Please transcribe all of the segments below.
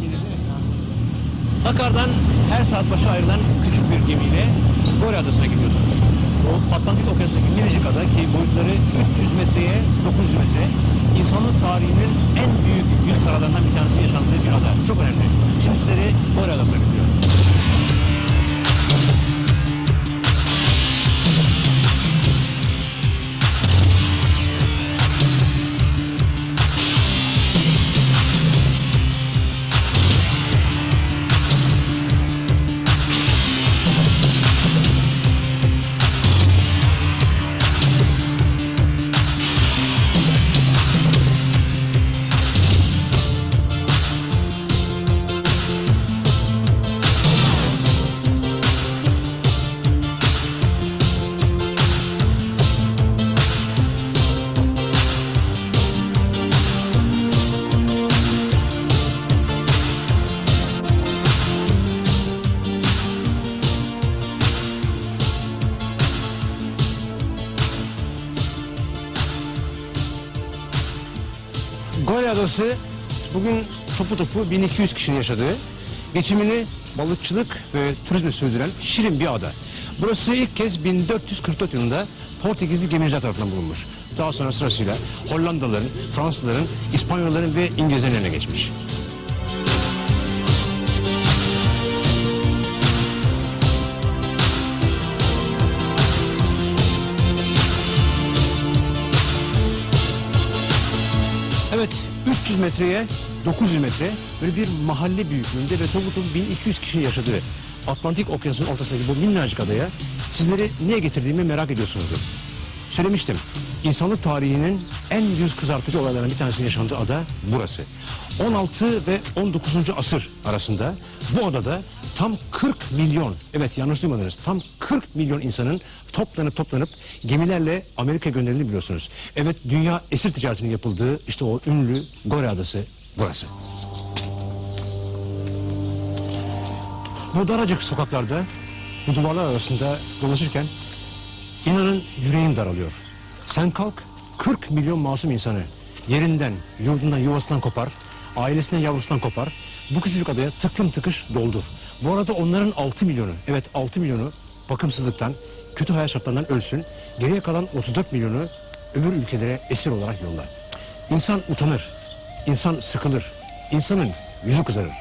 mille. Dakar'dan her saat başı ayrılan küçük bir gemiyle Gore Adası'na gidiyorsunuz. O Atlantik Okyanusu'ndaki minicik ada ki boyutları 300 metreye 900 metre insanlık tarihinin en büyük yüz karalarından bir tanesi yaşandığı bir ada. Çok önemli. Şimdi sizleri Gore Adası'na götürüyorum. Adası bugün topu topu 1200 kişinin yaşadığı, geçimini balıkçılık ve turizmle sürdüren şirin bir ada. Burası ilk kez 1444 yılında Portekizli gemiciler tarafından bulunmuş. Daha sonra sırasıyla Hollandalıların, Fransızların, İspanyolların ve İngilizlerin eline geçmiş. 300 metreye 900 metre böyle bir mahalle büyüklüğünde ve topu 1200 kişinin yaşadığı Atlantik Okyanusu'nun ortasındaki bu minnacık adaya sizleri niye getirdiğimi merak ediyorsunuzdur. Söylemiştim. İnsanlık tarihinin en yüz kızartıcı olaylarından bir tanesinin yaşandığı ada burası. 16 ve 19. asır arasında bu adada tam 40 milyon, evet yanlış duymadınız, tam 40 milyon insanın toplanıp toplanıp gemilerle Amerika gönderildiğini biliyorsunuz. Evet dünya esir ticaretinin yapıldığı işte o ünlü Gore Adası burası. Bu daracık sokaklarda, bu duvarlar arasında dolaşırken inanın yüreğim daralıyor. Sen kalk 40 milyon masum insanı yerinden, yurdundan, yuvasından kopar, ailesinden, yavrusundan kopar. Bu küçücük adaya tıklım tıkış doldur. Bu arada onların 6 milyonu, evet 6 milyonu bakımsızlıktan, kötü hayat şartlarından ölsün. Geriye kalan 34 milyonu öbür ülkelere esir olarak yolla. İnsan utanır, insan sıkılır, insanın yüzü kızarır.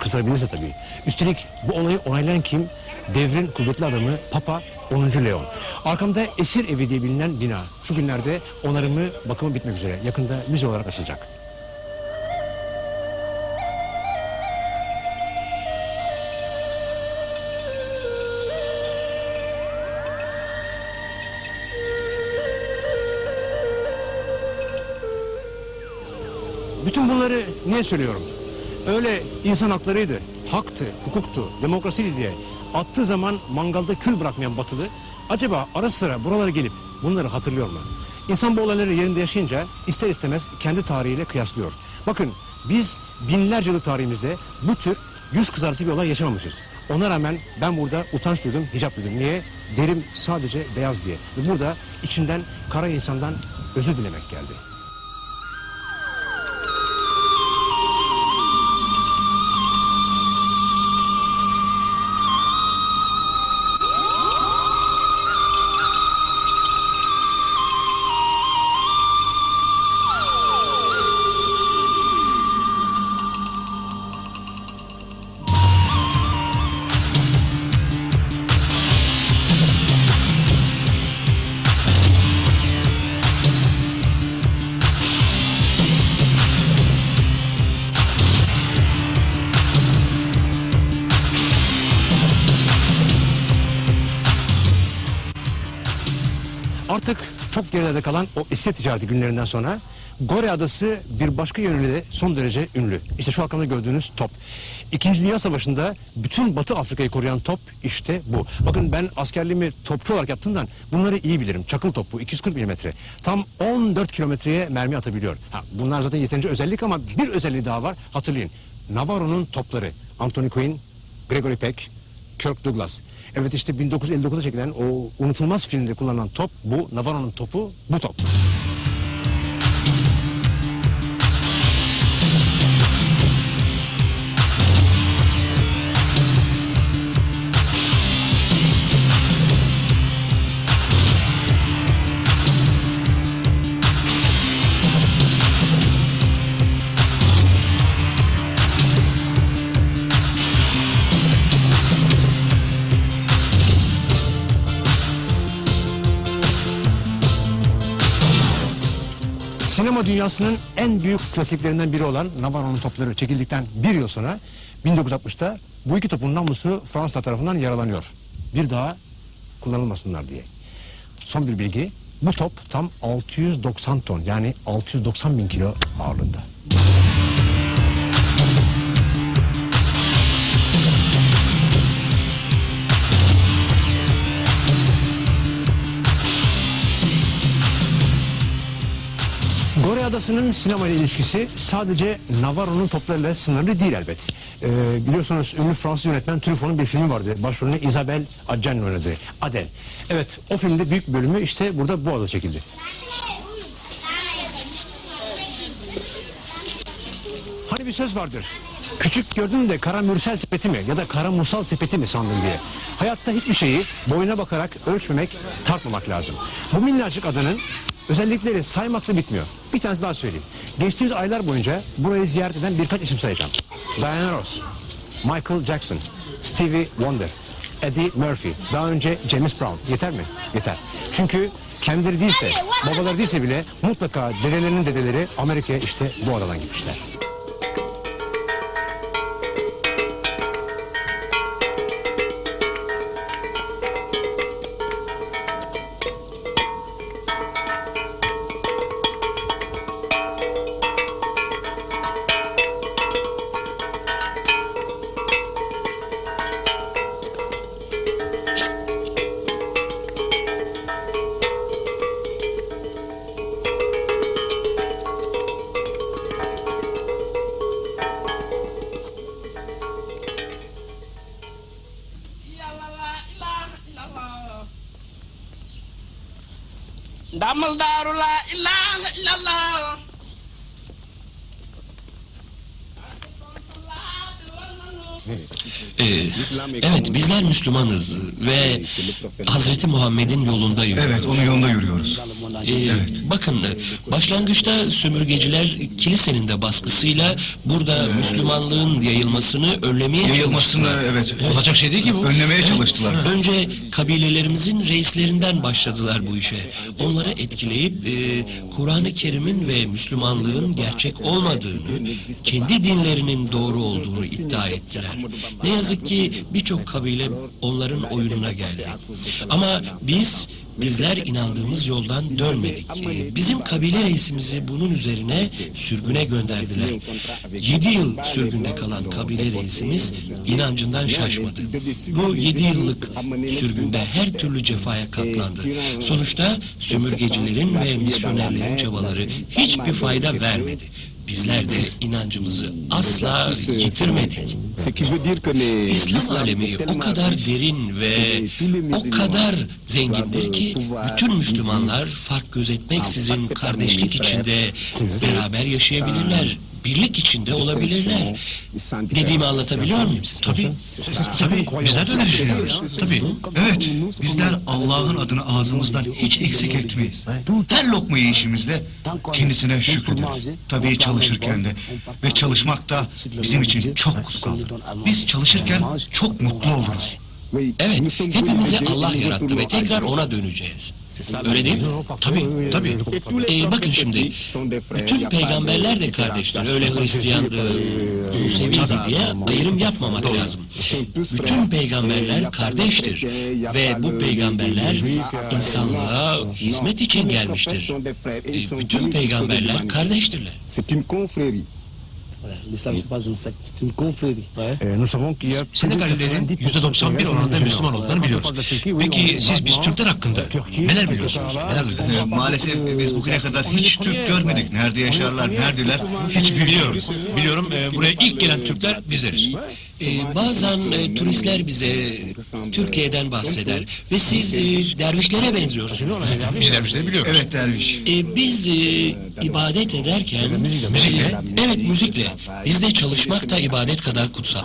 Kızarabilirse tabii. Üstelik bu olayı onaylayan kim? Devrin kuvvetli adamı Papa 10. Leon. Arkamda esir evi diye bilinen bina. Şu günlerde onarımı, bakımı bitmek üzere. Yakında müze olarak açılacak. Bütün bunları niye söylüyorum? Öyle insan haklarıydı, haktı, hukuktu, demokrasiydi diye attığı zaman mangalda kül bırakmayan batılı acaba ara sıra buralara gelip bunları hatırlıyor mu? İnsan bu olayları yerinde yaşayınca ister istemez kendi tarihiyle kıyaslıyor. Bakın biz binlerce yıllık tarihimizde bu tür yüz kızartıcı bir olay yaşamamışız. Ona rağmen ben burada utanç duydum, hicap duydum. Niye? Derim sadece beyaz diye. Ve burada içimden kara insandan özür dilemek geldi. Çok geride kalan o esir ticareti günlerinden sonra Gore Adası bir başka yönüyle de son derece ünlü. İşte şu arkamda gördüğünüz top. İkinci Dünya Savaşı'nda bütün Batı Afrika'yı koruyan top işte bu. Bakın ben askerliğimi topçu olarak yaptığımdan bunları iyi bilirim. Çakıl top bu 240 milimetre. Tam 14 kilometreye mermi atabiliyor. Ha, bunlar zaten yeterince özellik ama bir özelliği daha var. Hatırlayın. Navarro'nun topları. Anthony Quinn, Gregory Peck, Kirk Douglas. Evet işte 1959'da çekilen o unutulmaz filmde kullanılan top bu. Navarro'nun topu bu top. Dünyasının en büyük klasiklerinden biri olan Navarro'nun topları çekildikten bir yıl sonra 1960'ta bu iki topun namlusu Fransa tarafından yaralanıyor. Bir daha kullanılmasınlar diye. Son bir bilgi. Bu top tam 690 ton yani 690 bin kilo ağırlığında. Gore Adası'nın sinema ile ilişkisi sadece Navarro'nun toplarıyla sınırlı değil elbet. Ee, biliyorsunuz ünlü Fransız yönetmen Truffaut'un bir filmi vardı. Başrolünü Isabelle Adjani oynadı. Adele. Evet o filmde büyük bölümü işte burada bu adada çekildi. Hani bir söz vardır. Küçük gördün de kara mürsel sepeti mi ya da kara musal sepeti mi sandın diye. Hayatta hiçbir şeyi boyuna bakarak ölçmemek, tartmamak lazım. Bu minnacık adanın özellikleri saymakla bitmiyor. Bir tanesi daha söyleyeyim. Geçtiğimiz aylar boyunca burayı ziyaret eden birkaç isim sayacağım. Diana Ross, Michael Jackson, Stevie Wonder, Eddie Murphy, daha önce James Brown. Yeter mi? Yeter. Çünkü kendileri değilse, babaları değilse bile mutlaka dedelerinin dedeleri Amerika'ya işte bu adadan gitmişler. ndaamal daaru laa ilaaha illallah Hmm. Ee, evet bizler Müslümanız ve Hazreti Muhammed'in yolunda yürüyoruz. Evet, onun yolunda yürüyoruz. Ee, Bakın başlangıçta sömürgeciler kilisenin de baskısıyla burada Müslümanlığın yayılmasını önlemeye Yayılmasını çalıştılar. evet. Olacak şey değil ki bu. Önlemeye çalıştılar. Önce kabilelerimizin reislerinden başladılar bu işe. Onları etkileyip e, Kur'an-ı Kerim'in ve Müslümanlığın gerçek olmadığını, kendi dinlerinin doğru olduğunu iddia ettiler. Ne yazık ki birçok kabile onların oyununa geldi. Ama biz Bizler inandığımız yoldan dönmedik. Bizim kabile reisimizi bunun üzerine sürgüne gönderdiler. Yedi yıl sürgünde kalan kabile reisimiz inancından şaşmadı. Bu yedi yıllık sürgünde her türlü cefaya katlandı. Sonuçta sömürgecilerin ve misyonerlerin çabaları hiçbir fayda vermedi. Bizler de inancımızı asla yitirmedik. İslam alemi o kadar derin ve o kadar zengindir ki bütün Müslümanlar fark gözetmeksizin kardeşlik içinde beraber yaşayabilirler. Birlik içinde olabilirler. Dediğimi anlatabiliyor muyum size? Tabii. Tabii. Bizler de öyle düşünüyoruz. Tabii. Evet, bizler Allah'ın adını ağzımızdan hiç eksik etmeyiz. Her lokma yiyişimizde kendisine şükrederiz. Tabii çalışırken de ve çalışmak da bizim için çok kutsaldır. Biz çalışırken çok mutlu oluruz. Evet, hepimizi Allah yarattı ve tekrar ona döneceğiz. Öyle değil mi? Tabii. Tabii. Ee, bakın şimdi, bütün peygamberler de kardeştir. Öyle Hristiyandı, Museviydi diye ayrım yapmamak lazım. Bütün peygamberler kardeştir ve bu peygamberler insanlığa hizmet için gelmiştir. Ee, bütün peygamberler kardeştirler. Confrérie. L'islam, c'est pas une secte, c'est une confrérie. Ee, nous savons qu'il y a Senegallilerin %91 oranında Müslüman olduklarını biliyoruz. Peki siz biz Türkler hakkında neler biliyorsunuz? Neler duydunuz? Ee, Maalesef biz bugüne kadar hiç Türk görmedik. Nerede yaşarlar, neredeler hiç bilmiyoruz. Biliyorum e, buraya ilk gelen Türkler bizleriz. Ee, bazen e, turistler bize Türkiye'den bahseder ve siz e, dervişlere benziyorsunuz. Biz dervişleri biliyoruz. Evet derviş. Ee, biz e, ibadet ederken Müzikle? e, evet müzikle bizde çalışmak da ibadet kadar kutsal.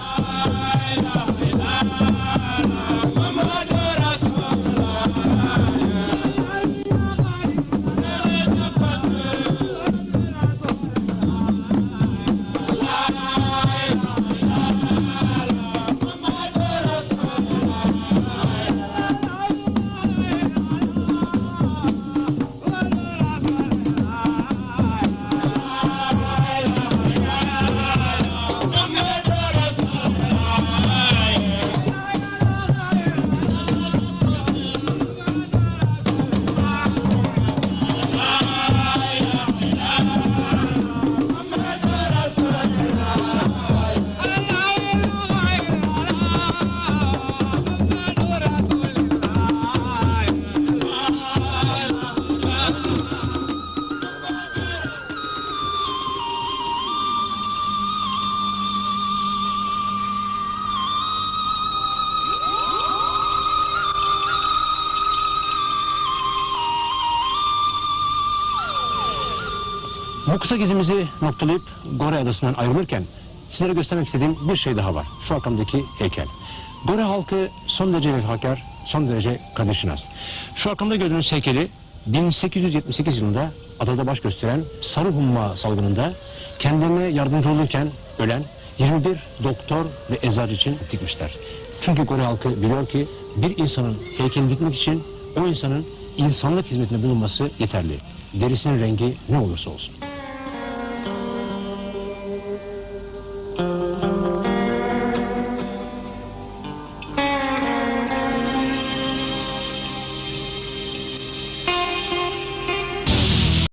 Bu kısa gezimizi noktalayıp Gore Adası'ndan ayrılırken sizlere göstermek istediğim bir şey daha var. Şu arkamdaki heykel. Gore halkı son derece vefakar, son derece kadirşinas. Şu arkamda gördüğünüz heykeli 1878 yılında adada baş gösteren sarı humma salgınında kendilerine yardımcı olurken ölen 21 doktor ve eczacı için dikmişler. Çünkü Gore halkı biliyor ki bir insanın heykelini dikmek için o insanın insanlık hizmetinde bulunması yeterli. Derisinin rengi ne olursa olsun.